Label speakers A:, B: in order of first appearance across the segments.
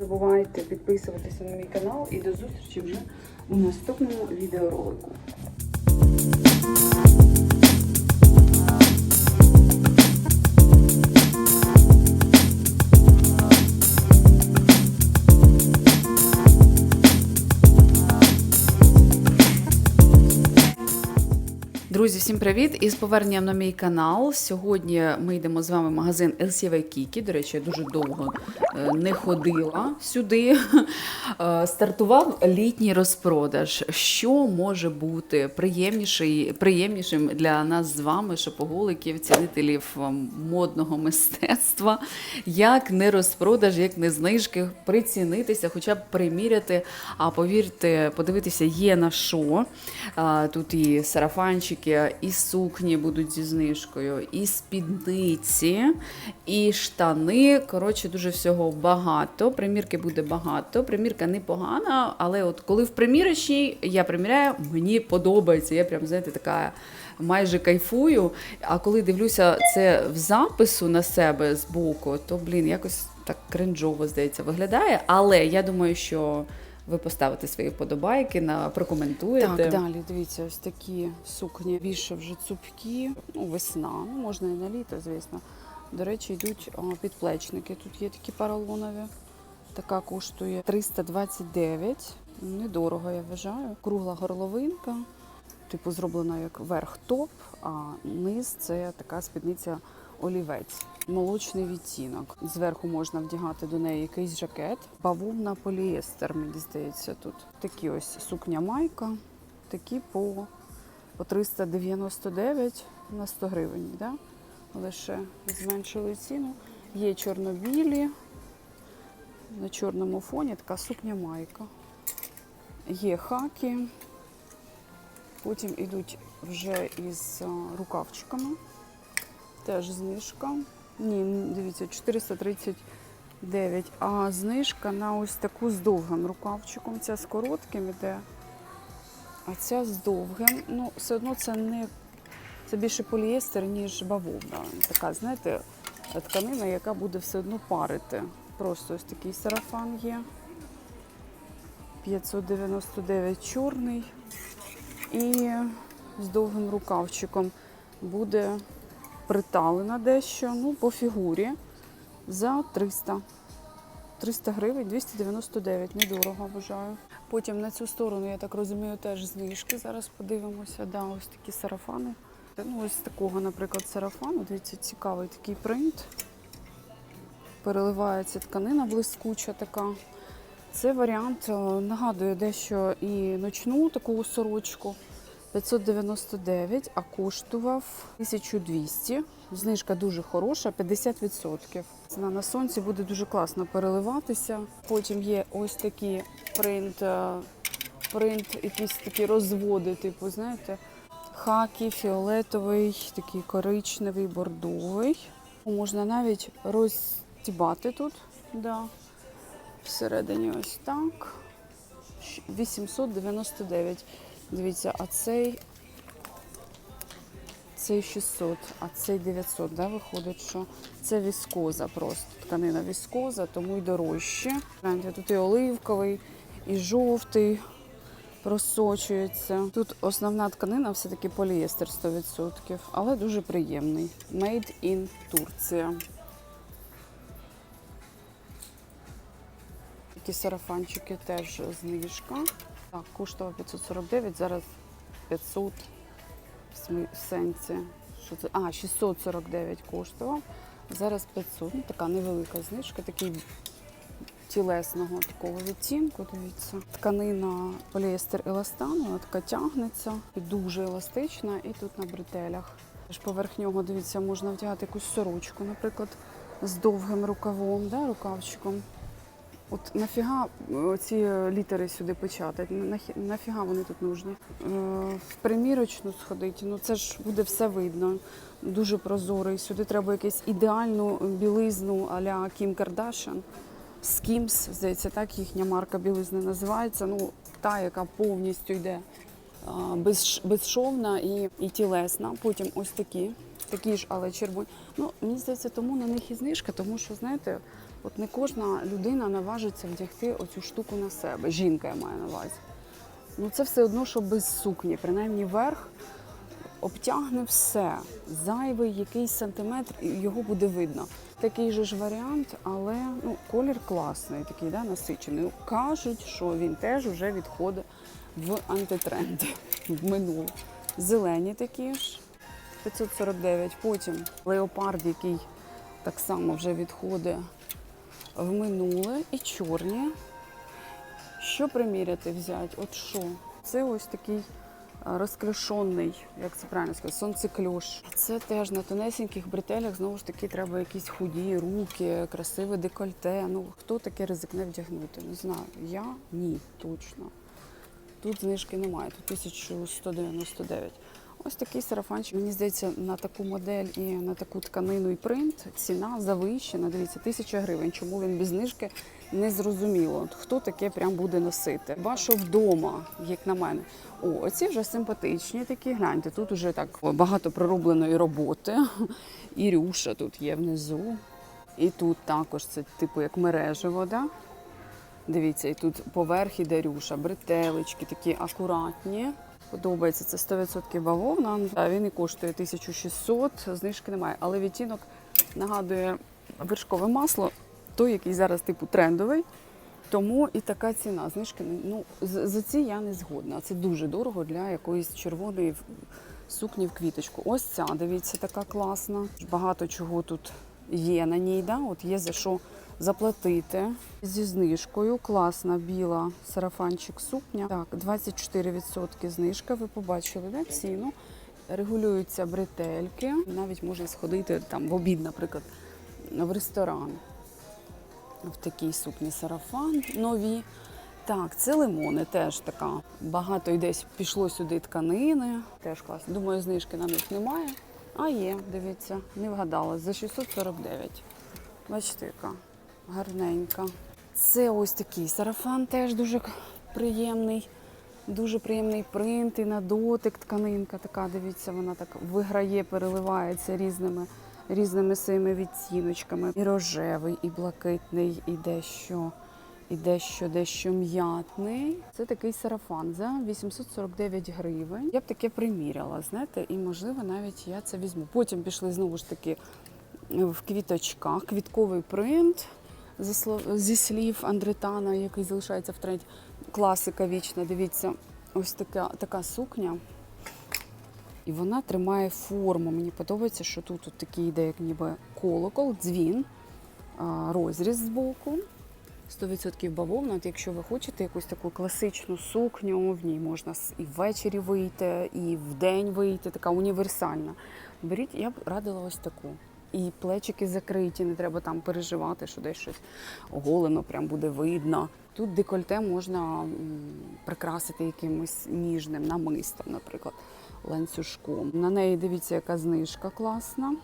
A: Забувайте підписуватися на мій канал і до зустрічі вже у наступному відеоролику. Всім привіт! І з поверненням на мій канал. Сьогодні ми йдемо з вами в магазин LCV Kiki. До речі, я дуже довго е, не ходила сюди. Е, Стартував літній розпродаж. Що може бути приємнішим для нас з вами, шопоголиків, цінителів е, модного мистецтва, як не розпродаж, як не знижки, прицінитися, хоча б приміряти. А повірте, подивитися, є на що. Тут і сарафанчики, і сукні будуть зі знижкою, і спідниці, і штани. Коротше, дуже всього багато. Примірки буде багато. Примірка непогана, але от коли в примірочній я приміряю, мені подобається. Я прям, знаєте, така. Майже кайфую, а коли дивлюся це в запису на себе з боку, то блін, якось так кринжово здається виглядає. Але я думаю, що ви поставите свої вподобайки, на прокоментуєте.
B: Так, далі дивіться, ось такі сукні більше вже цупкі, ну, весна, ну можна і на літо, звісно. До речі, йдуть підплечники. Тут є такі поролонові. Така коштує 329. Недорого, я вважаю. Кругла горловинка, типу зроблена як верх топ, а низ це така спідниця олівець. Молочний відтінок. Зверху можна вдягати до неї якийсь жакет. Бавовна поліестер, мені здається, тут. Такі ось сукня майка, такі по, по 399 на 100 гривень. Да? Лише зменшили ціну. Є чорно-білі. На чорному фоні така сукня майка. Є хаки. Потім йдуть вже із рукавчиками. Теж знижка. Ні, дивіться, 439. А знижка на ось таку з довгим рукавчиком. Ця з коротким іде. А ця з довгим. Ну, все одно це не це більше поліестер, ніж бавовна. Така, знаєте, тканина, яка буде все одно парити. Просто ось такий сарафан є. 599 чорний. І з довгим рукавчиком буде приталена дещо, ну, по фігурі за 300. 300 гривень, 299, недорого вважаю. Потім на цю сторону, я так розумію, теж знижки. Зараз подивимося. Да, ось такі сарафани. Ну, ось такого, наприклад, сарафану. Дивіться, цікавий такий принт. Переливається тканина блискуча така. Це варіант е, нагадує дещо і ночну таку сорочку. 599, а коштував 1200. Знижка дуже хороша, 50%. Ціна на сонці буде дуже класно переливатися. Потім є ось такі принт, е, принт, якісь такі розводи, типу, знаєте, хакі, фіолетовий, такий коричневий, бордовий. Можна навіть розтібати тут. Да. Всередині ось так. 899. Дивіться, а цей цей 600, а цей 900, да, виходить, що це віскоза просто. Тканина віскоза, тому й дорожче. Тут і оливковий, і жовтий просочується. Тут основна тканина все-таки поліестер 100%, але дуже приємний. Made in Турція. Такі сарафанчики теж знижка. Так, коштував 549, зараз 500 в сенсі. Що це? А, 649 коштував. Зараз 500. Ну, така невелика знижка, такий тілесного такого відтінку. Дивіться. Тканина поліестер еластан, вона така тягнеться, дуже еластична, і тут на бретелях. Ж поверх нього, дивіться, можна вдягати якусь сорочку, наприклад, з довгим рукавом, да, рукавчиком. От нафіга е, ці літери сюди печатати? Нахі- Нафіга вони тут нужні? Е, В примірочну сходити, ну це ж буде все видно. Дуже прозорий. Сюди треба якусь ідеальну білизну а-ля Кім Кардашян. Скімс, здається, так їхня марка білизни називається. Ну, та, яка повністю йде без, безшовна і, і тілесна. Потім ось такі, такі ж, але червоні. Ну, мені здається, тому на них і знижка, тому що, знаєте, От не кожна людина наважиться вдягти оцю штуку на себе. Жінка я маю на увазі. Ну це все одно, що без сукні, принаймні верх обтягне все. Зайвий якийсь сантиметр, і його буде видно. Такий же ж варіант, але ну, колір класний, такий да, насичений. Кажуть, що він теж вже відходить в антитренди, в минуле. Зелені такі ж 549. Потім леопард, який так само вже відходить в минуле, і чорні. Що приміряти взяти? От що? Це ось такий е, як це правильно сказати, сонцекльош. Це теж на тонесеньких бретелях, знову ж таки, треба якісь худі руки, красиве декольте. Ну, хто таке ризикне вдягнути? Не знаю. Я ні, точно. Тут знижки немає, тут 1199. Ось такий сарафанчик. Мені здається, на таку модель і на таку тканину і принт ціна завищена. Дивіться, тисяча гривень. Чому він без знижки? Не зрозуміло. Хто таке прям буде носити? Вашо вдома, як на мене. О, оці вже симпатичні такі. Гляньте, тут вже так багато проробленої роботи. І рюша тут є внизу. І тут також це типу як мережево, да? Дивіться, і тут поверх іде рюша, бретелечки такі акуратні. Подобається це 100% бавовна. Він і коштує 1600, знижки немає. Але відтінок нагадує вершкове масло, той, який зараз типу трендовий. Тому і така ціна. Знижки ну за ці я не згодна. Це дуже дорого для якоїсь червоної сукні в квіточку. Ось ця, дивіться, така класна. Багато чого тут є на ній. Да? От є за що заплатити. Зі знижкою класна біла сарафанчик сукня. Так, 24% знижка. Ви побачили да, ціну. Регулюються бретельки. Навіть можна сходити там в обід, наприклад, в ресторан. В такій сукні сарафан нові. Так, це лимони теж така. Багато йде пішло сюди тканини. Теж класно. Думаю, знижки на них немає. А є, дивіться, не вгадала. За 649. Бачите, яка гарненька. Це ось такий сарафан теж дуже приємний. Дуже приємний принт і на дотик тканинка така, дивіться, вона так виграє, переливається різними, різними своїми відтіночками. І рожевий, і блакитний, і дещо, і дещо, дещо м'ятний. Це такий сарафан за 849 гривень. Я б таке приміряла, знаєте, і можливо навіть я це візьму. Потім пішли знову ж таки в квіточках, квітковий принт зі слів Андретана, який залишається в тренді. Класика вічна. Дивіться, ось така, така сукня. І вона тримає форму. Мені подобається, що тут от такий йде, як ніби колокол, дзвін, розріз збоку. 100% бавовна. От якщо ви хочете якусь таку класичну сукню, в ній можна і ввечері вийти, і вдень вийти, така універсальна. Беріть, я б радила ось таку. І плечики закриті, не треба там переживати, що десь щось оголено, прям буде видно. Тут декольте можна прикрасити якимось ніжним намистом, наприклад, ланцюжком. На неї дивіться, яка знижка класна.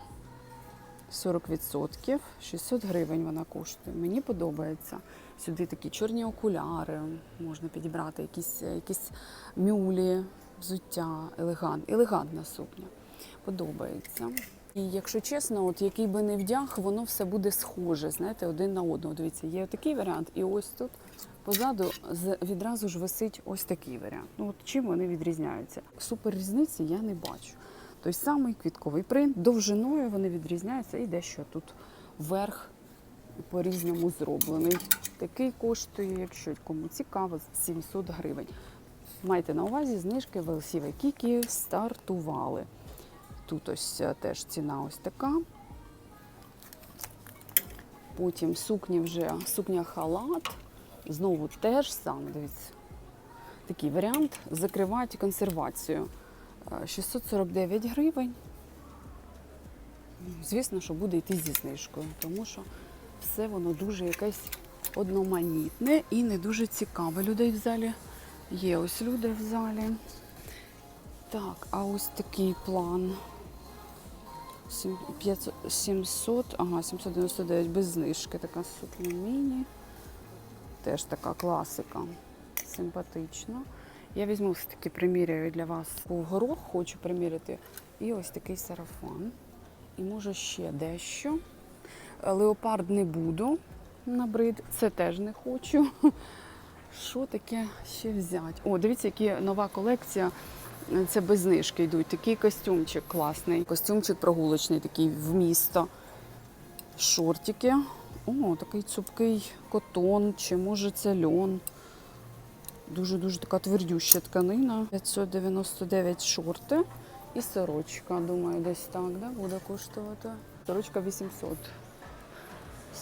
B: 40%, 600 гривень вона коштує. Мені подобається. Сюди такі чорні окуляри, можна підібрати якісь, якісь мюлі, взуття, елегант, елегантна сукня. Подобається. І якщо чесно, от який би не вдяг, воно все буде схоже, знаєте, один на одного. Дивіться, є такий варіант, і ось тут позаду відразу ж висить ось такий варіант. Ну от чим вони відрізняються? Супер різниці я не бачу. Той самий квітковий принт, довжиною вони відрізняються і дещо тут верх по-різному зроблений. Такий коштує, якщо кому цікаво, 700 гривень. Майте на увазі, знижки в Кікі стартували. Тут ось е, теж ціна ось така. Потім сукні вже сукня халат. Знову теж саме, дивіться. Такий варіант закривати консервацію. Е, 649 гривень. Ну, Звісно, що буде йти зі знижкою, тому що все воно дуже якесь одноманітне і не дуже цікаве. Людей в залі є ось люди в залі. Так, а ось такий план. Сім- 500 700, ага, 799 без знижки. Така сукня міні. Теж така класика. Симпатична. Я візьму все-таки приміряю для вас в горох, хочу приміряти. І ось такий сарафан. І може ще дещо. Леопард не буду. набрид. Це теж не хочу. Що таке ще взяти? О, дивіться, які нова колекція. Це без знижки йдуть. Такий костюмчик класний. Костюмчик прогулочний, такий в місто. Шортики. О, такий цупкий котон, чи може це льон. Дуже-дуже така твердюща тканина. 599 шорти і сорочка. Думаю, десь так да, буде коштувати. Сорочка 800.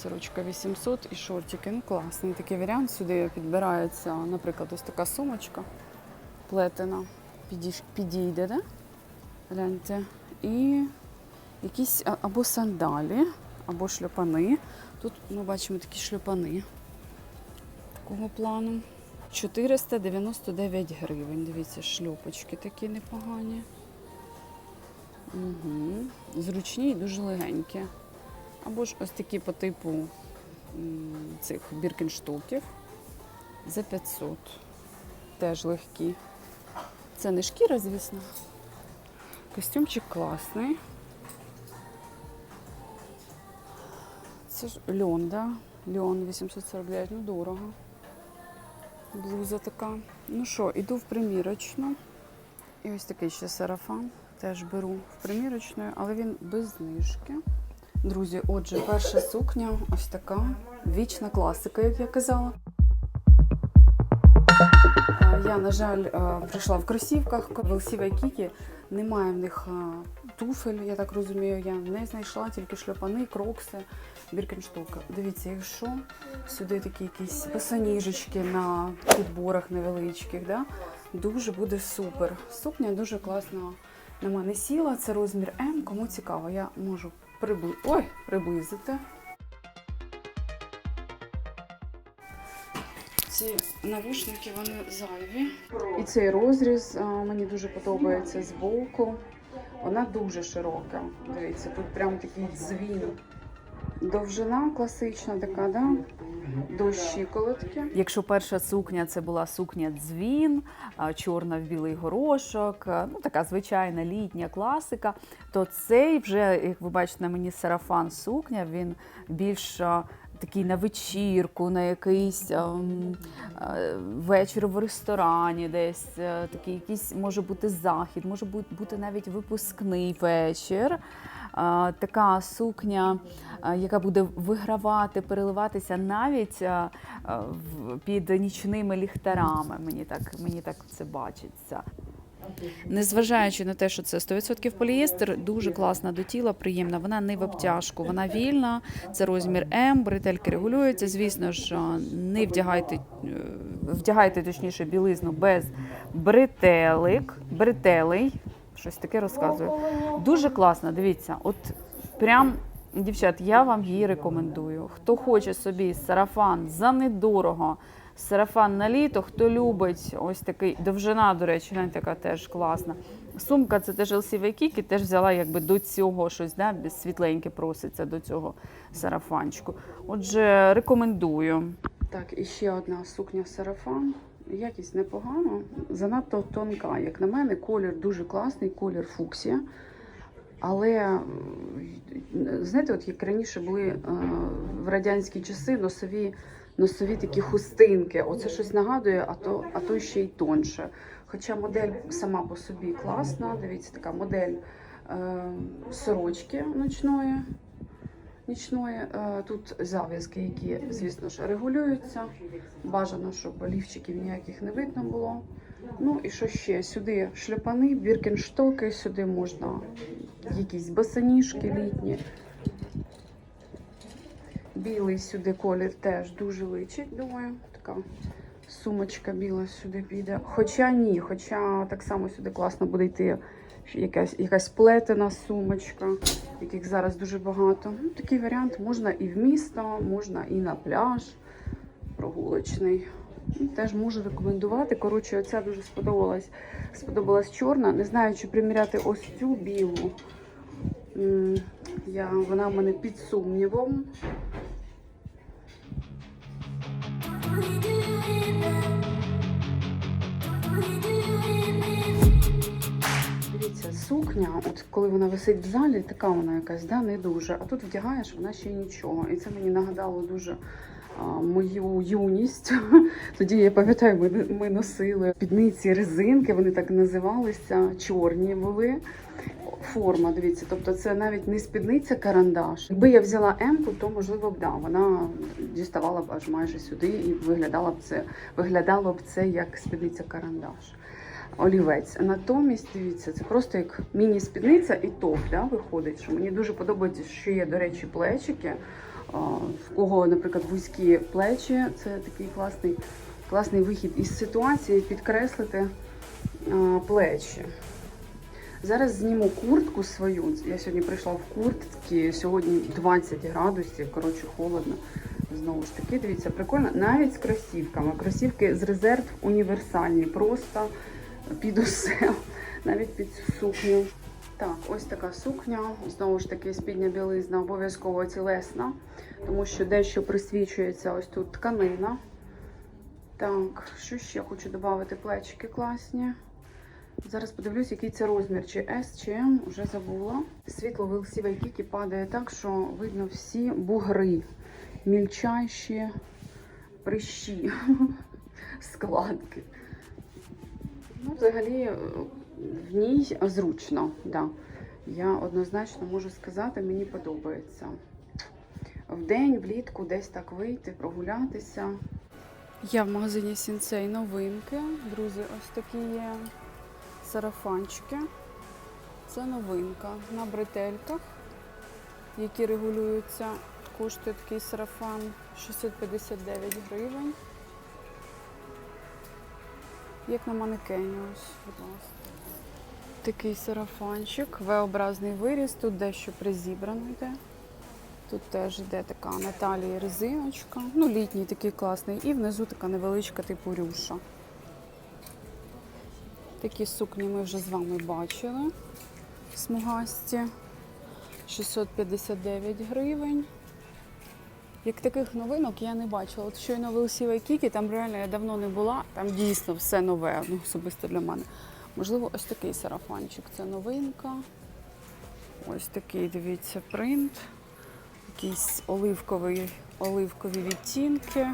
B: Сорочка 800 і шортики. Ну, класний такий варіант. Сюди підбирається, наприклад, ось така сумочка плетена. Підійде, да? Гляньте. І якісь або сандалі, або шльопани. Тут ми бачимо такі шльопани такого плану. 499 гривень. Дивіться, шльопочки такі непогані. Угу. Зручні і дуже легенькі. Або ж ось такі по типу цих біркенштоків за 500. Теж легкі. Це не шкіра, звісно. Костюмчик класний. Це ж льон, да? Льон 849, ну дорого. Блуза така. Ну що, іду в примірочну. І ось такий ще сарафан. Теж беру в примірочну, але він без знижки. Друзі, отже, перша сукня ось така. Вічна класика, як я казала. Я, на жаль, е, прийшла в кросівках в Waikiki. Немає в них е, туфель, я так розумію. Я не знайшла тільки шльопани, крокси, біркенштуки. Дивіться, якщо сюди такі якісь босоніжечки на підборах невеличких, да? дуже буде супер. Сукня дуже класно на мене сіла. Це розмір М. Кому цікаво, я можу прибли... Ой, приблизити. Ці навушники вони зайві. І цей розріз мені дуже подобається з боку. Вона дуже широка. Дивіться, тут прям такий дзвін. Довжина класична така, да? До щиколотки. Якщо перша сукня це була сукня дзвін, чорна в білий горошок, ну така звичайна літня класика, то цей вже, як ви бачите, на мені сарафан сукня, він більш такий на вечірку, на якийсь ем, е, вечір в ресторані, десь е, такий якийсь може бути захід, може бу- бути навіть випускний вечір. Е, Така сукня, е, яка буде вигравати, переливатися навіть е, е, під нічними ліхтарами. Мені так, мені так це бачиться. Незважаючи на те, що це 100% полієстер, дуже класна до тіла, приємна. Вона не в обтяжку, вона вільна. Це розмір М, бретельки регулюються. Звісно ж, не вдягайте, е, вдягайте точніше білизну без бретелик, бретелей. Щось таке розказую. Дуже класно, дивіться, от прям. Дівчат, я вам її рекомендую. Хто хоче собі сарафан за недорого, сарафан на літо, хто любить ось такий довжина, до речі, гляньте, яка теж класна. Сумка це теж LC Waikiki, теж взяла якби до цього щось, да, світленьке проситься до цього сарафанчику. Отже, рекомендую. Так, і ще одна сукня сарафан. Якість непогана, занадто тонка. Як на мене, колір дуже класний, колір фуксія. Але знаєте, от як раніше були е, в радянські часи носові, носові такі хустинки. Оце щось нагадує, а то, а то ще й тонше. Хоча модель сама по собі класна. Дивіться, така модель е, сорочки ночної. Нічної. Е, Тут зав'язки, які, звісно ж, регулюються. Бажано, щоб олівчиків ніяких не видно було. Ну і що ще? Сюди шльопани, біркенштоки, сюди можна якісь босоніжки літні. Білий сюди колір теж дуже личить, думаю. Така сумочка біла сюди піде. Хоча ні, хоча так само сюди класно буде йти якась, якась плетена сумочка, яких зараз дуже багато. Ну, такий варіант можна і в місто, можна і на пляж прогулочний. Ну, Теж можу рекомендувати. Коротше, оця дуже сподобалась. Сподобалась чорна. Не знаю, чи приміряти ось цю білу. Я, вона в мене під сумнівом. Дивіться, сукня, от коли вона висить в залі, така вона якась, да, не дуже. А тут вдягаєш, вона ще й нічого. І це мені нагадало дуже мою юність. Тоді я пам'ятаю, ми, ми носили спідниці резинки, вони так називалися, чорні були. Форма, дивіться, тобто це навіть не спідниця карандаш. Якби я взяла М-ку, то можливо б да, вона діставала б аж майже сюди і виглядала б це, виглядало б це як спідниця карандаш. Олівець. Натомість, дивіться, це просто як міні-спідниця і топ, да, виходить. Що мені дуже подобається, що є, до речі, плечики. В кого, наприклад, вузькі плечі, це такий класний, класний вихід із ситуації підкреслити плечі. Зараз зніму куртку свою. Я сьогодні прийшла в куртці, сьогодні 20 градусів, коротше, холодно. Знову ж таки, дивіться, прикольно. Навіть з кросівками. Кросівки з резерв універсальні, просто під усе, навіть під цю сукню. Так, ось така сукня. Знову ж таки, спідня білизна обов'язково тілесна, тому що дещо присвічується ось тут тканина. Так, що ще хочу додати? Плечики класні. Зараз подивлюсь, який це розмір, чи S, чи M, вже забула. Світло в LC падає так, що видно всі бугри, мільчайші прищі, складки. Ну, взагалі, е, в ній зручно, да. Я однозначно можу сказати, мені подобається. Вдень, влітку, десь так вийти, прогулятися. Я в магазині Сінцей новинки. Друзі, ось такі є сарафанчики. Це новинка на бретельках, які регулюються. Коштує такий сарафан 659 гривень. Як на манекені, ось, будь ласка. Такий сарафанчик, V-образний виріз, тут дещо призібрано йде. Тут теж йде така на талії резиночка. Ну, літній такий класний. І внизу така невеличка типу рюша. Такі сукні ми вже з вами бачили. Смугасті 659 гривень. Як таких новинок я не бачила. От щойно в Елсі Вайкікі, там реально я давно не була, там дійсно все нове, ну, особисто для мене. Можливо, ось такий сарафанчик. Це новинка. Ось такий, дивіться, принт. Якісь оливкові, оливкові відтінки.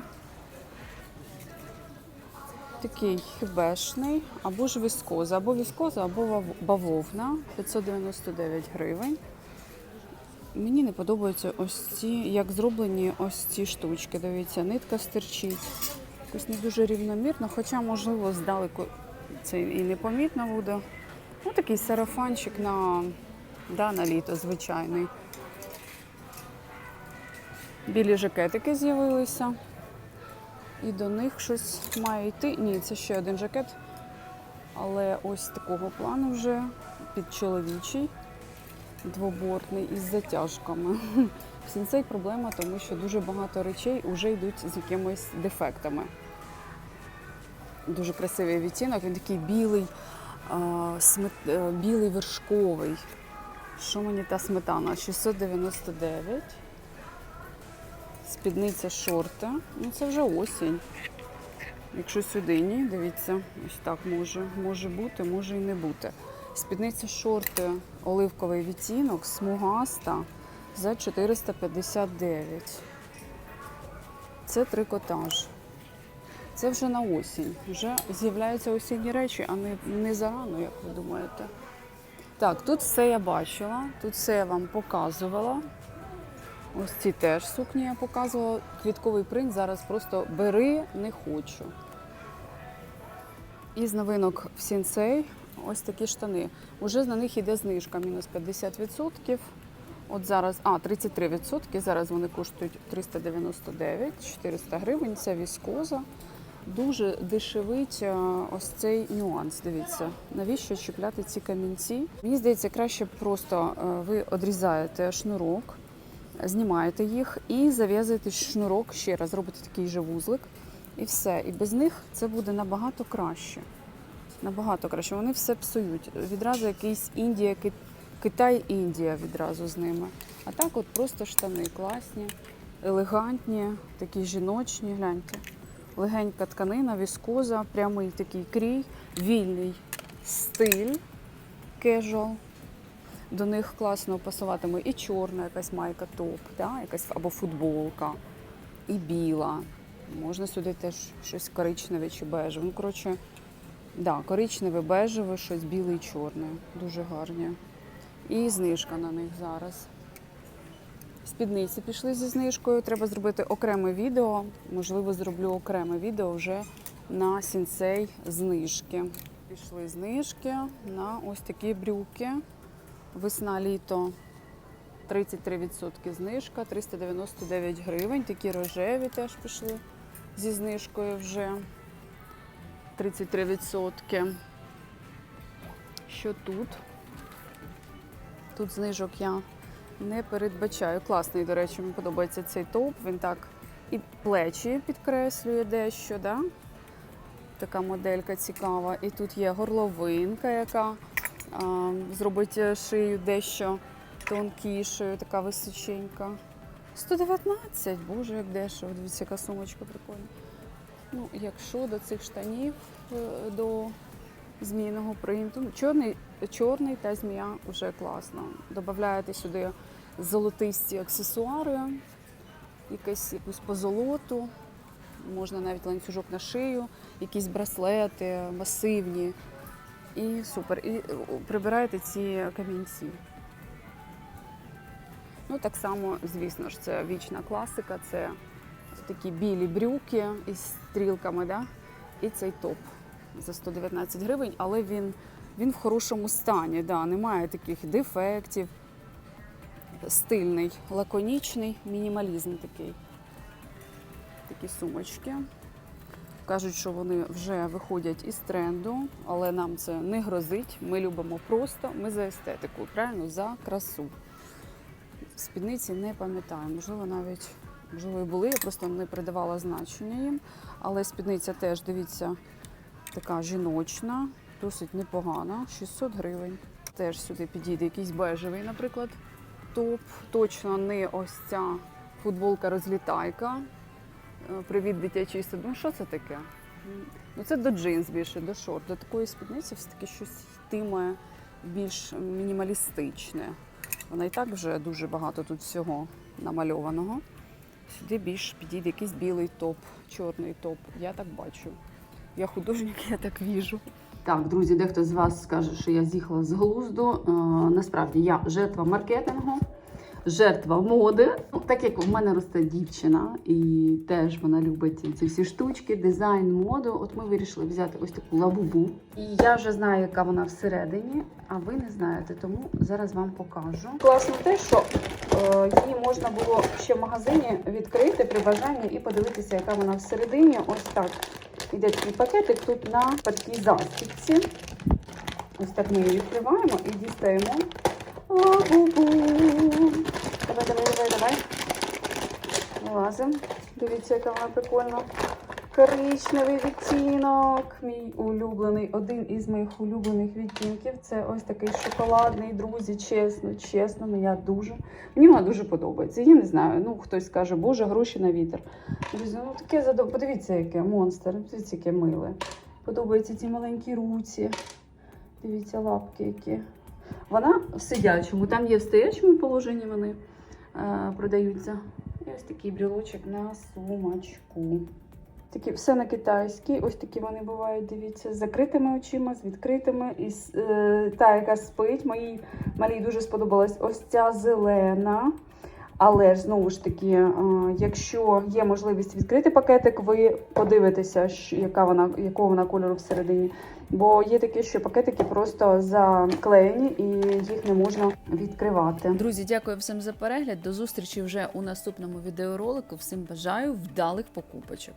B: Такий хібешний, або ж віскоза, або віскоза, або бавовна 599 гривень. Мені не подобаються ось ці, як зроблені ось ці штучки. Дивіться, нитка стирчить. Якось не дуже рівномірно, хоча, можливо, здалеку це і непомітно буде. Ну, такий сарафанчик на, да, на літо звичайний. Білі жакетики з'явилися. І до них щось має йти. Ні, це ще один жакет. Але ось такого плану вже під чоловічий, двобортний із затяжками. В сенсей проблема, тому що дуже багато речей вже йдуть з якимись дефектами. Дуже красивий відтінок, він такий білий, смет- е, білий вершковий. Що мені та сметана? 699. Спідниця шорти. Ну це вже осінь. Якщо сюди ні, дивіться, ось так може, може бути, може і не бути. Спідниця шорти, оливковий відтінок, смугаста за 459. Це трикотаж. Це вже на осінь. Вже з'являються осінні речі, а не, не зарано, як ви думаєте. Так, тут все я бачила, тут все я вам показувала. Ось ці теж сукні я показувала. Квітковий принт зараз просто бери, не хочу. Із новинок в Сінсей ось такі штани. Уже на них йде знижка мінус 50%. От зараз, а, 33%. Зараз вони коштують 399, 400 гривень. Це віскоза. Дуже дешевить е, ось цей нюанс. Дивіться, навіщо чіпляти ці камінці? Мені здається, краще просто е, ви одрізаєте шнурок, знімаєте їх і зав'язуєте шнурок ще раз, робите такий же вузлик, і все. І без них це буде набагато краще. Набагато краще. Вони все псують. Відразу якийсь Індія, Китай, Індія відразу з ними. А так, от просто штани класні, елегантні, такі жіночні. Гляньте. Легенька тканина, віскоза, прямий такий крій, вільний стиль, кежуал. До них класно пасуватиме і чорна якась майка топ, да? якась або футболка. і біла. Можна сюди теж щось коричневе чи бежеве. Ну, коротше, да, коричневе, бежеве, щось біле і чорне. Дуже гарні. І знижка на них зараз. Спідниці пішли зі знижкою. Треба зробити окреме відео. Можливо, зроблю окреме відео вже на сінцей знижки. Пішли знижки на ось такі брюки. Весна літо 33% знижка, 399 гривень. Такі рожеві теж пішли зі знижкою вже 33%. Що тут? Тут знижок я не передбачаю. Класний, до речі, мені подобається цей топ. Він так і плечі підкреслює дещо, да? така моделька цікава. І тут є горловинка, яка а, зробить шию дещо тонкішою, така височенька. 119, боже, як дешево. Дивіться, яка сумочка прикольна. Ну, якщо до цих штанів, е, до змійного принту, ну, чорний, чорний та змія вже класно. Додаєте сюди золотисті аксесуари, якесь, якусь позолоту, можна навіть ланцюжок на шию, якісь браслети масивні. І супер. І е, прибираєте ці камінці. Ну, так само, звісно ж, це вічна класика, це такі білі брюки із стрілками, да? і цей топ за 119 гривень, але він, він в хорошому стані, да? немає таких дефектів. Стильний, лаконічний, мінімалізм такий. Такі сумочки. Кажуть, що вони вже виходять із тренду, але нам це не грозить. Ми любимо просто, ми за естетику, правильно, за красу. Спідниці не пам'ятаю, можливо, навіть можливо і були, я просто не придавала значення їм. Але спідниця теж, дивіться, така жіночна, досить непогана, 600 гривень. Теж сюди підійде якийсь бежевий, наприклад, топ. Точно не ось ця футболка розлітайка. Е, Привіт, дитячий сад. Ну, що це таке? Ну, це до джинс більше, до шорт. До такої спідниці все-таки щось йтиме більш мінімалістичне. Вона і так вже дуже багато тут всього намальованого. Сюди більш підійде якийсь білий топ, чорний топ. Я так бачу. Я художник, я так віжу. Так, друзі, дехто з вас скаже, що я з'їхала з глузду. Е, насправді я жертва маркетингу, жертва моди. Ну, так як в мене росте дівчина, і теж вона любить ці всі штучки, дизайн, моду. От ми вирішили взяти ось таку лабубу. І я вже знаю, яка вона всередині, а ви не знаєте, тому зараз вам покажу. Класно те, що е, її можна було ще в магазині відкрити при бажанні і подивитися, яка вона всередині. Ось так. Іде такий пакетик тут на такій застіпці. Ось так ми її відкриваємо і дістаємо лабубу. Давай, давай, давай, давай. Вилазимо. Дивіться, яка вона прикольна. Коричневий відтінок. Мій улюблений, один із моїх улюблених відтінків. Це ось такий шоколадний, друзі. Чесно, чесно, ну я дуже. Мені вона дуже подобається. Я не знаю. Ну, хтось скаже, боже, гроші на вітер. Друзі, ну таке задов... Подивіться, яке монстр. Подивіться, яке миле. Подобаються ці маленькі руці. Дивіться, лапки які. Вона в сидячому, там є в стоячому положенні вони е, продаються. І ось такий брілочок на сумочку. Такі, все на китайській. Ось такі вони бувають, дивіться, з закритими очима, з відкритими. І е, та, яка спить, моїй малій дуже сподобалась ось ця зелена. Але ж знову ж таки, е, якщо є можливість відкрити пакетик, ви подивитеся, яка вона, якого вона кольору всередині. Бо є такі, що пакетики просто заклеєні і їх не можна відкривати.
A: Друзі, дякую всім за перегляд. До зустрічі вже у наступному відеоролику. Всім бажаю вдалих покупочок.